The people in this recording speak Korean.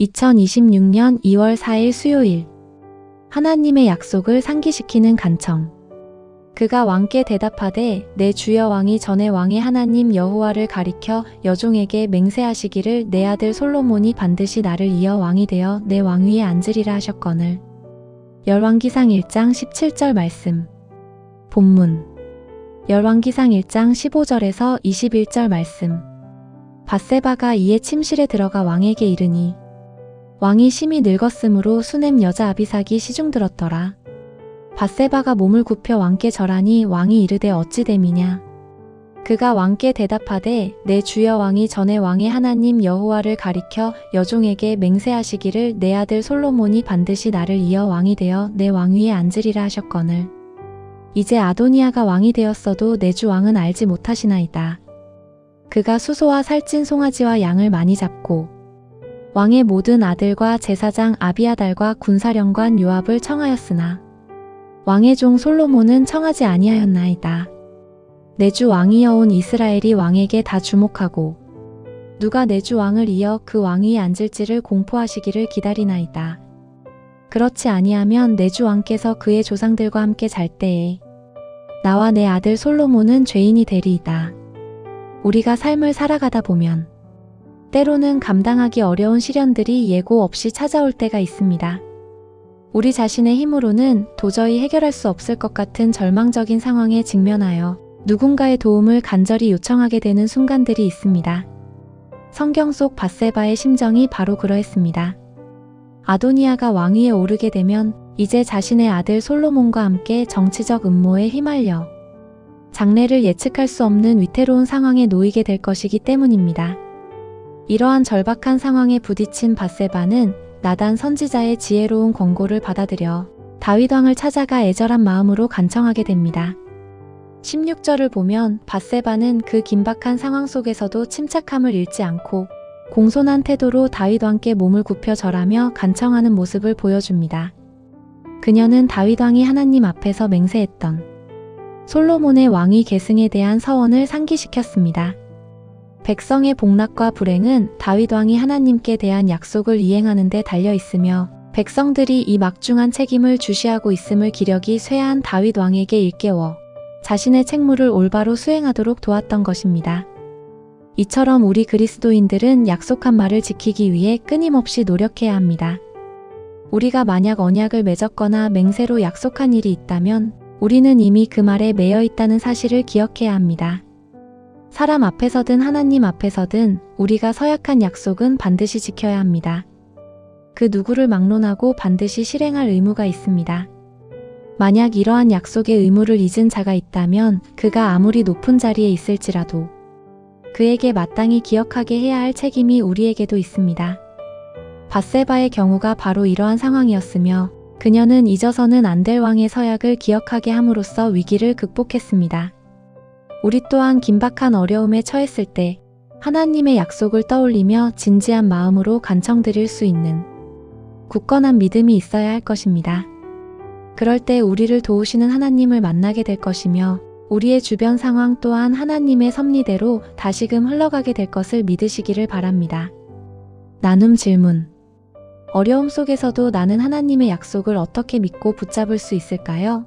2026년 2월 4일 수요일. 하나님의 약속을 상기시키는 간청. 그가 왕께 대답하되 내 주여 왕이 전에 왕의 하나님 여호와를 가리켜 여종에게 맹세하시기를 내 아들 솔로몬이 반드시 나를 이어 왕이 되어 내 왕위에 앉으리라 하셨거늘. 열왕기상 1장 17절 말씀. 본문. 열왕기상 1장 15절에서 21절 말씀. 바세바가 이에 침실에 들어가 왕에게 이르니 왕이 심히 늙었으므로 수냄 여자 아비삭이 시중 들었더라. 바세바가 몸을 굽혀 왕께 절하니 왕이 이르되 어찌 됨이냐. 그가 왕께 대답하되 내 주여 왕이 전에 왕의 하나님 여호와를 가리켜 여종에게 맹세하시기를 내 아들 솔로몬이 반드시 나를 이어 왕이 되어 내 왕위에 앉으리라 하셨거늘. 이제 아도니아가 왕이 되었어도 내 주 왕은 알지 못하시나이다. 그가 수소와 살찐 송아지와 양을 많이 잡고 왕의 모든 아들과 제사장 아비아달과 군사령관 요압을 청하였으나 왕의 종 솔로몬은 청하지 아니하였나이다. 내주 왕이여 온 이스라엘이 왕에게 다 주목하고 누가 내주 왕을 이어 그 왕위에 앉을지를 공포하시기를 기다리나이다. 그렇지 아니하면 내주 왕께서 그의 조상들과 함께 잘 때에 나와 내 아들 솔로몬은 죄인이 되리이다. 우리가 삶을 살아가다 보면 때로는 감당하기 어려운 시련들이 예고 없이 찾아올 때가 있습니다. 우리 자신의 힘으로는 도저히 해결할 수 없을 것 같은 절망적인 상황에 직면하여 누군가의 도움을 간절히 요청하게 되는 순간들이 있습니다. 성경 속 바세바의 심정이 바로 그러했습니다. 아도니아가 왕위에 오르게 되면 이제 자신의 아들 솔로몬과 함께 정치적 음모에 휘말려 장래를 예측할 수 없는 위태로운 상황에 놓이게 될 것이기 때문입니다. 이러한 절박한 상황에 부딪힌 바세바는 나단 선지자의 지혜로운 권고를 받아들여 다윗 왕을 찾아가 애절한 마음으로 간청하게 됩니다. 16절을 보면 바세바는 그 긴박한 상황 속에서도 침착함을 잃지 않고 공손한 태도로 다윗 왕께 몸을 굽혀 절하며 간청하는 모습을 보여줍니다. 그녀는 다윗 왕이 하나님 앞에서 맹세했던 솔로몬의 왕위 계승에 대한 서원을 상기시켰습니다. 백성의 복락과 불행은 다윗 왕이 하나님께 대한 약속을 이행하는 데 달려 있으며 백성들이 이 막중한 책임을 주시하고 있음을 기력이 쇠한 다윗 왕에게 일깨워 자신의 책무를 올바로 수행하도록 도왔던 것입니다. 이처럼 우리 그리스도인들은 약속한 말을 지키기 위해 끊임없이 노력해야 합니다. 우리가 만약 언약을 맺었거나 맹세로 약속한 일이 있다면 우리는 이미 그 말에 매여 있다는 사실을 기억해야 합니다. 사람 앞에서든 하나님 앞에서든 우리가 서약한 약속은 반드시 지켜야 합니다. 그 누구를 막론하고 반드시 실행할 의무가 있습니다. 만약 이러한 약속의 의무를 잊은 자가 있다면 그가 아무리 높은 자리에 있을지라도 그에게 마땅히 기억하게 해야 할 책임이 우리에게도 있습니다. 바세바의 경우가 바로 이러한 상황이었으며 그녀는 잊어서는 안 될 왕의 서약을 기억하게 함으로써 위기를 극복했습니다. 우리 또한 긴박한 어려움에 처했을 때 하나님의 약속을 떠올리며 진지한 마음으로 간청드릴 수 있는 굳건한 믿음이 있어야 할 것입니다. 그럴 때 우리를 도우시는 하나님을 만나게 될 것이며 우리의 주변 상황 또한 하나님의 섭리대로 다시금 흘러가게 될 것을 믿으시기를 바랍니다. 나눔 질문. 어려움 속에서도 나는 하나님의 약속을 어떻게 믿고 붙잡을 수 있을까요?